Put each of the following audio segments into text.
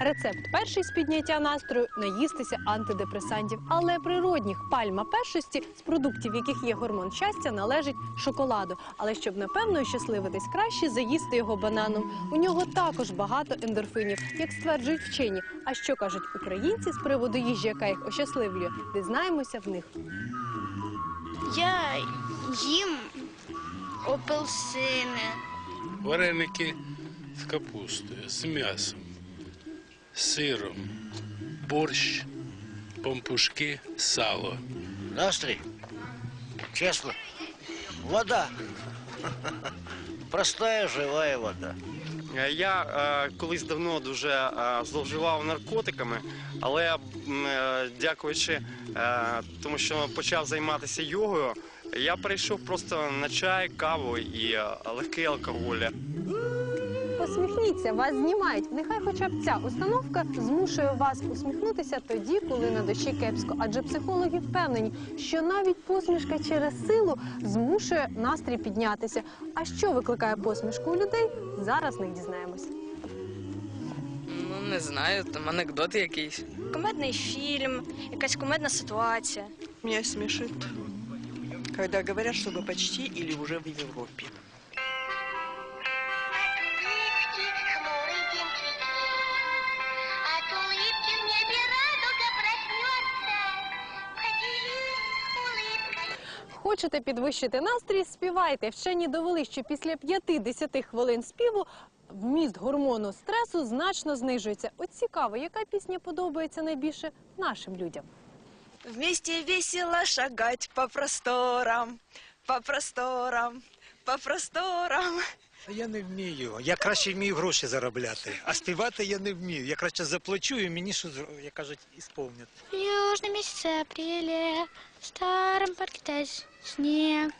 Рецепт перший з підняття настрою наїстися антидепресантів, але природних пальма першості з продуктів, яких є гормон щастя, належить шоколаду. Але щоб напевно щасливитись, краще заїсти його бананом. У нього також багато ендорфинів, як стверджують вчені. А що кажуть українці з приводу їжі, яка їх ощасливлює, дізнаємося в них. Я їм апельсини. Вареники з капустою, з м'ясом, сиром, борщ, помпушки, сало. Настрій? Чесно. Вода. Простая живая вода. Е, Я е, колись давно дуже е, зловживав наркотиками, але е, дякуючи е, тому, що почав займатися йогою, я перейшов просто на чай, каву і е, легкий алкоголь. Посміхніться, вас знімають. Нехай хоча б ця установка змушує вас усміхнутися тоді, коли на душі кепсько. Адже психологи впевнені, що навіть посмішка через силу змушує настрій піднятися. А що викликає посмішку у людей? Зараз не дізнаємося. Ну, не знаю, там анекдот якийсь. Комедний фільм, якась комедна ситуація. Меня смешит, когда говорят, что мы почти или уже в Европе. Хочете підвищити настрій? Співайте. Вчені довели, що після 5-10 хвилин співу вміст гормону стресу значно знижується. От цікаво, яка пісня подобається найбільше нашим людям. Вместе весело шагать по просторам, по просторам, по просторам. Я не вмію. Я краще вмію гроші заробляти, а співати я не вмію. Я краще заплачу і мені що як кажуть, ісповнять. В южном месяце апреля в старом парке тает снег.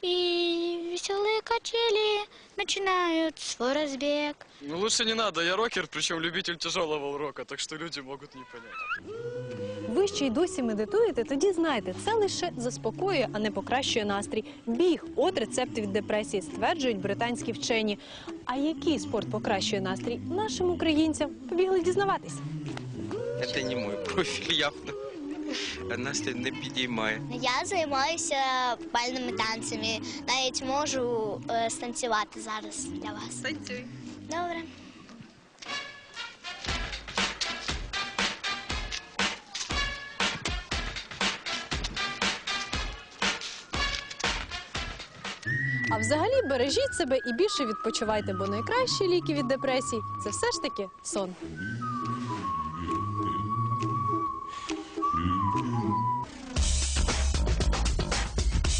И веселые качели начинают свой разбег. Ну, лучше не надо, я рокер, причем любитель тяжелого рока, так что люди могут не понять. Ви ще й досі медитуєте, тоді знайте, це лише заспокоює, а не покращує настрій. Біг от рецепт від депресії, стверджують британські вчені. А який спорт покращує настрій нашим українцям? Побігли дізнаватись. Це не мой профіль явно. Настрій не підіймає. Я займаюся бальними танцями. Навіть можу е, станцювати зараз для вас. Танцуй. Добре. А взагалі бережіть себе і більше відпочивайте, бо найкращі ліки від депресії це все ж таки сон.